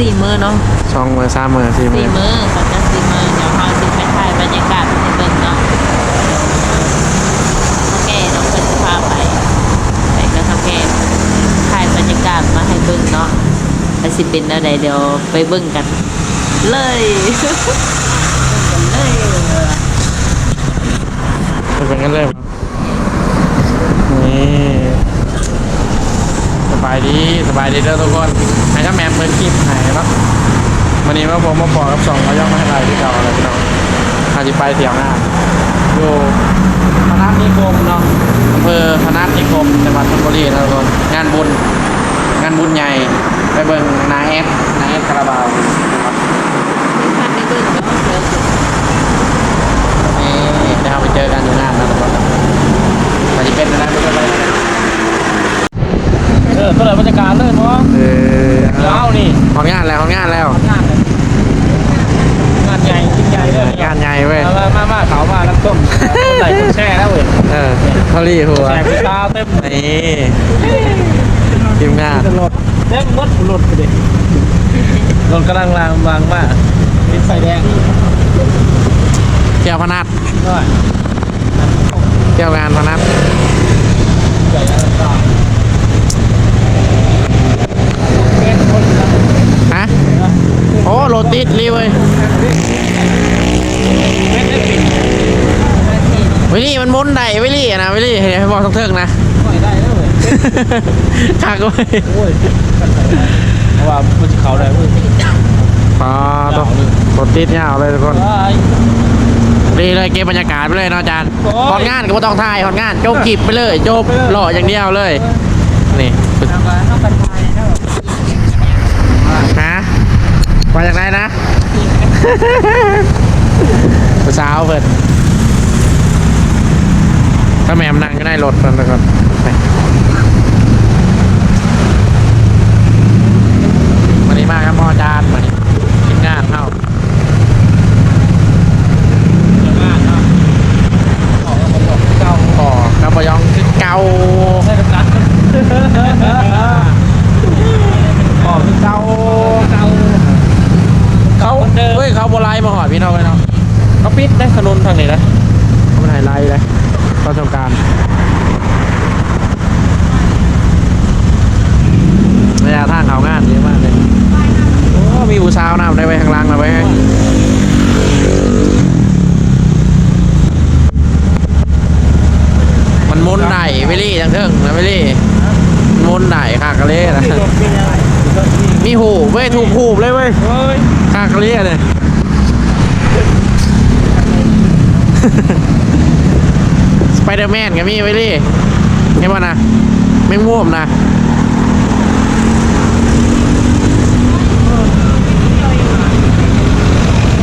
สี่มือเนาะสองมือสามมือสี่มืสี่อมือขอจัดสี่มือเดี๋ยวเราสิไปถ่ายบรรยากาศให้เบิ่งเนาะโอเคน้องเป็นพาไปไปก็ทำแกถ่ายบรรยากาศมาให้เบิ่งเนาะแต่สิเป็นอะไรเดี๋ยวไปเบิ่งกัน เลยเลยจะเป็นกันเลยครับนี่สบายดีสบายดีเด้อทุกคน ให้ก็แมมเพิ่นคลิปให้ครับวันนี้ว่าผมมาบอกกับสองเขาย่องมาให้ไรที่เก่าอะไรพี่น้องอาจจะไปเที่ยวหน้าอยู่พนัสนิคมเนาะอำเภอพนัสนิคมจังหวัดชลบุรีนะทุกคนงานบุญ งานบุญใหญ่ไปเบิ่งนาเอสนาเอสคาราบาวนะครับท่านไปเบิ่งเนาะเดี๋ยวสินี่เดี๋ยวเราไปเจอกันอยู่งานนะทุกคนอาจจะเป็นอะไรไม่เป็นไรเออเปิดบรรยากาศเลยเนาะ เออเล้านี่ของงานแล้วของงานแล้ว งานเลยงานใหญ่ยิ่งใหญ่เลยงานใหญ่เว้ย มามามาเขามาน้ำต้มต้มไหลต้มแช่แล้วเว้ยเออเขารีหัวแช่พิตาเต็มนี่ทีมงานรถเต็มรถรถไปดิรถกำลังรางวางมากติดไฟแดงเที่ยวพนัสด้วยเที่ยวงานพนัสใหญ่แล้วก็เป็นคนละ ฮะโอ้โรติสรีเว้ยเป็นได้ปิดวิลลี่มันมุนได้วิลลี่อะนะวิลลี่เห็นให้บอกทั้งเทิงนะปล่อยได้แล้วเว้ยคักเว้ยโอ้ยเพราะว่ามันจะเขาได้เว้ยอ๋อต้องโรติสยาวเลยทุกคนว้ายดีเลยเก็บบรรยากาศไปเลยเนาะอาจารย์โอ้ยฮอตงานก็ไม่ต้องถ่ายฮอตงานจบกิบไปเลยจบหล่ออย่างเดียวเลยนี่ต้องไปทายแล้วฮะ มาจากไหนนะ สาวเฟินถ้าแม่มนั่งก็ได้รถมันนะครับปวันนี้มาครับพ่ออาจารย์วันนี้ทีมงานเท่า งานเนาะออกมาบอกเก่า พ่อกระบยองคือเก่า ให้กำลังออกเก่าเก่า เขาเฮ้ยเขาโบราณมาหอดพี่น้องเลยเนาะเขาปิดได้ข นุนทางนี้นะเขาไม่ถ่ายไลน์เลยตอนสงกรารระยะทางเขางานเยอะมากเลยโอ้มีอุสาวนำได้ไว้ข้างล่างนะไว้ให้มันมุนได้วิลลี่จังเทิงนะวิลลี่มันมุนได้คากะเล่นะมีหูเว้ยถูกหูบเลยเว้ยเฮ้ยคากะเล่เลย สไปเดอร์แมนก็มีไว้ดิเห็นป่ะนะไม่ม่วมนะ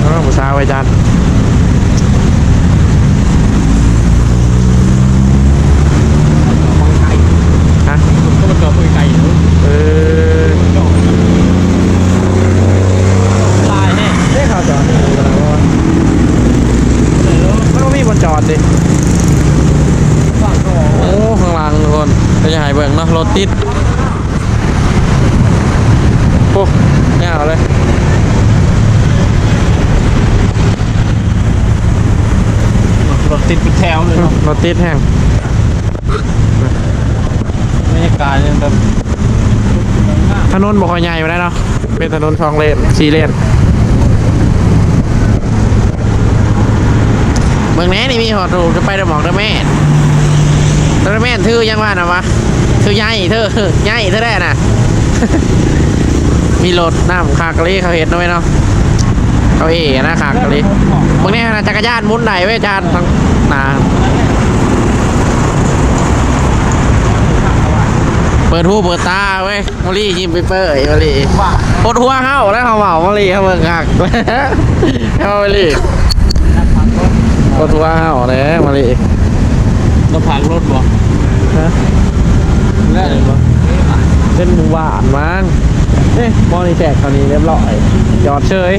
เออผู้สาวไว้จันฮะ ก็มันเกิดปืนไก่ เออ ตายแน่ เรียกเขาจอดมันก็มีบนจอดดิ ฝากตัว โอ้ ข้างหล่างทุกคนจะใหญ่ เบิ่งเนาะรถติด โอ้ยาวเลยรถติดเป็นแถวเลยเนาะรถติดแห้งบรรยากาศเนี่ยแบบถนนบ่ค่อยใหญ่ไปได้เนาะ เป็นถนนสองเลนสี่เลนบมืองแหน่นี่มีหอดูจะไปเดอะหมอกเดอะแม่นเดอะแม่นทื่อยังว่านะวะ ทื่อใหญ่เธอใหญ่เธอได้น่ะ มีรถน้ำคากะลีเขาเห็นด้วยเนาะเขาเอ๋นะคากะลีมึงเนี่ยนะจักรยานหมุนไหนเว้ยจานทางหนาเปิดหูเปิดตาเว้ยมารียิ้มไปเปิดมารีปวดหัวเข้าแล้วเขาเมามารีเขาเบิ่งคักเอามารีปวดหัวเข้าเลยมารีเราพังรถบ่ ฮะได้เลยบ่เล่นหมูหวานมั้งเอ๊ะบอลนี่แตกคราวนี้เรียบร้อยจอดเฉย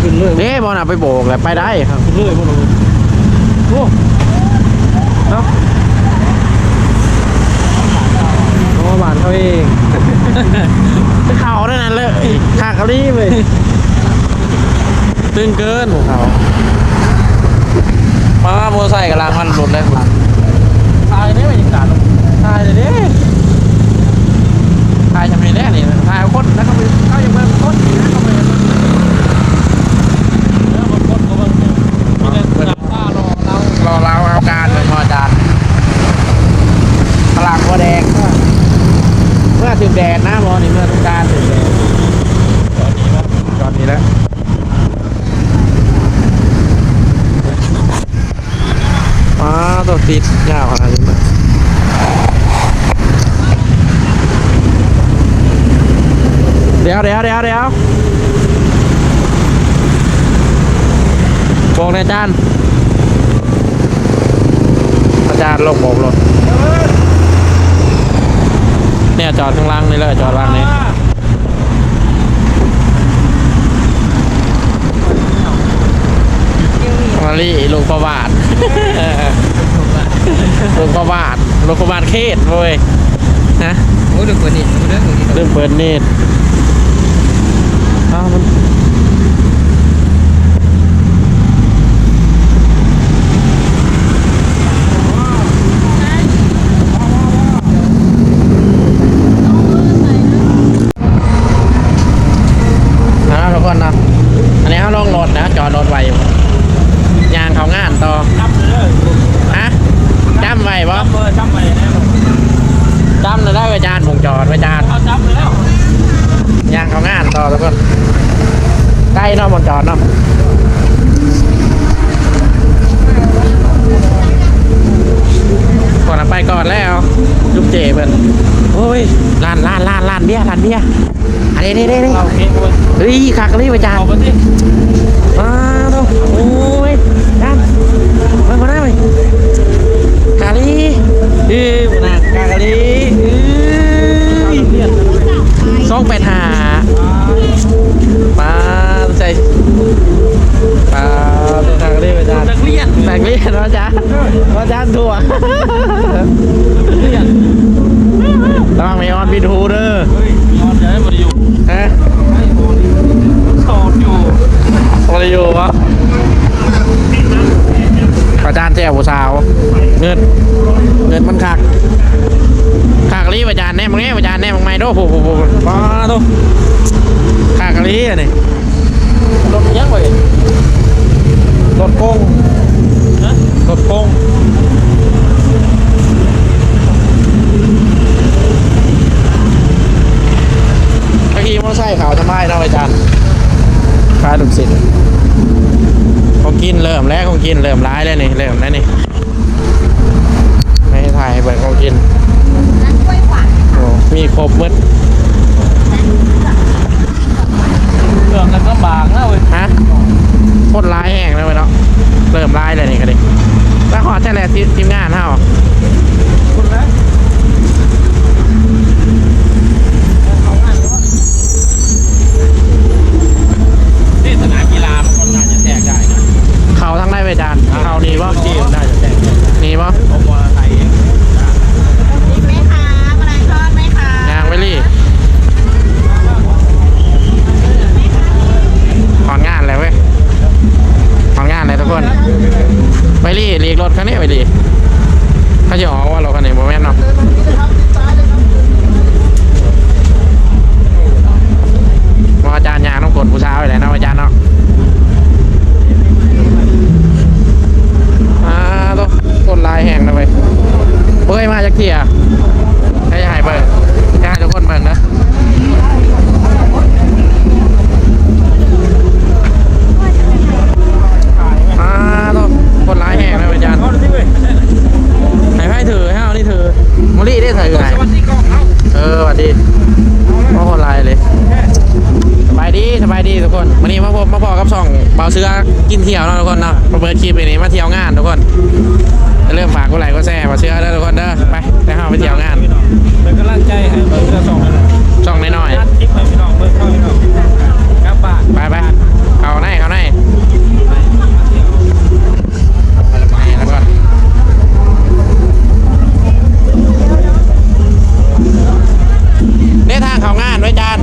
ขึ้นเลยเด้บอลน่ะไปโบกเลยไปได้ครับขึ้นเลยบ่ลงโอ้เนาะเพราะว่าบ้านเขาเองเขาเท่านั้นเลยขากะรีเลยตึงเกินของเขามาโมอไซค์กับลางมันหลุดเลยหลัง ตายได้บรรยากาศ ถ่ายเลยดิถ่ายทำไมแน่นี่ถ่ายคนแล้วก็ไปเข้ายังเมืองคนนี่นะเข้าไป แล้วมันคนก็เบิ่งมีแต่จับตารอเรา รอเราเอาการเป็นมอจานพลังหัวแดงเมื่อถึงแดดนะมอนี่เมื่อถึงการถึงแดด ตอนนี้ว่า ตอนนี้แล้วอ้าตัวติดยาวขนาดนี้มั้ย เดี๋ยวเดี๋ยวเดี๋ยวเดี๋ยวบอกนายจานอาจารย์ลงโบกรถเนี่ยจอดข้างล่างนี่เลยจอดล่างนี้มาลีลูกประบาทลูกประบาทลูกประบาทเขตเว้ยนะโอ้เดี๋ยวเปิดนี่เรื่องนี้เริ่มเปิดเน down and ใกล้เนาะมันจอดเนาะก่อนเอาไปก่อนแล้วลูกเจเพิ่นโอ้ยร้านร้านร้านร้านเบียร์ร้านเบียร์อันนี้นี่นี่นี่เอาเค้กไว้เฮ้ยคักเลยไปจานเอาไปสิมาดูโอ้ยจานมาคนหน้าไหมกาลีเอ้ยมันน่ะกาลีเอ้ยสองแปดห้าปลา ใจปลาตัวทางเรียกอาจารย์นักเรียนแบกเรียนอาจารย์อาจารย์ถั่วเรียนระวังไม่ออนบินหูเด้อเฮ้ยนอนจะให้บริยูฮะให้บริยูโสดอยู่อะไรอยู่วะอาจารย์แจ้วผู้สาวเงินเงินมันคักขากะลีอาจารย์แน่มึงแน่อาจารย์แน่มึงไม่โดโหโหโหปลาตัวขากะลีอะนี่ รถยังไงรถโกงฮะรถโกงเมื่อกี้มอเตอร์ไซค์ขาวทำไมเราอาจารย์คลายลูกศิษย์ของกินเริ่มแล้วของกินเริ่มร้ายแล้วนี่เริ่มแล้วนี่ไม่ให้ถ่ายให้เบิกของือกินเที่ยวเนาะทุกคนเนาะประเปิดคลิปไปนี้มาเที่ยวงานทุกคนเริ่มฝากกูไหลก็แซ่มาเชื่อได้ทุกคนเด้อไปได้เข้าไปเที่ยวงานเป็นกำลังใจให้เบอร์เสื้อสองช่องน้อยๆคลิปให้พี่น้องเบอร์เข้าพี่น้องกลับบ้านไปไปเอาไหนเอาไหนในทางเขางานไว้จาน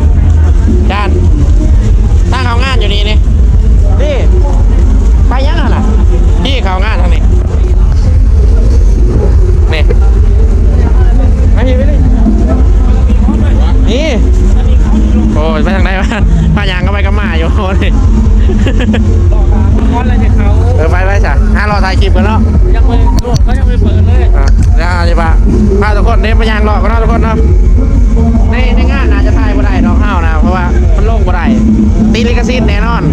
กซีนแน่นอน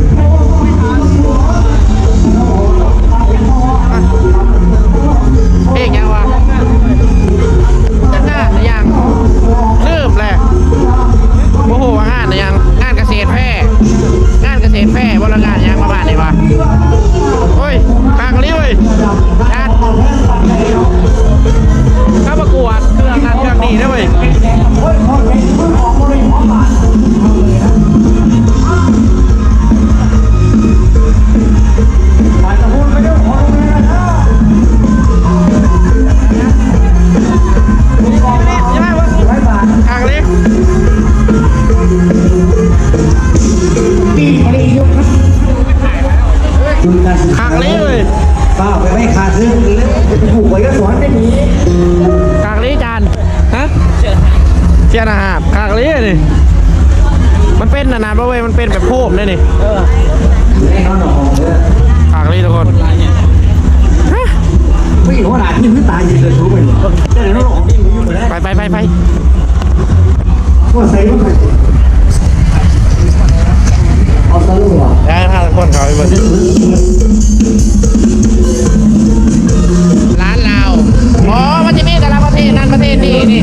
เชียนะฮะกากเลีนี่ มันเป็นนานๆเพราะเว้ยมันเป็นแบบโพบเลยนี่เออแน่นอนหนองเลยทุกคนไม่ห็นว่าหลานที่พื้นตายยืนเดินรู้ไปแต่เดี๋ยวน้องนี่มันอยู่หมดแล้วไปไปไปไปว่าใส่ก็ไปเอาซะลูกอะแล้วพาทุกคนเขาไปเบิ่งร้านเราอ๋อมันจะมีแต่ละประเทศนั้นประเทศนี้นี่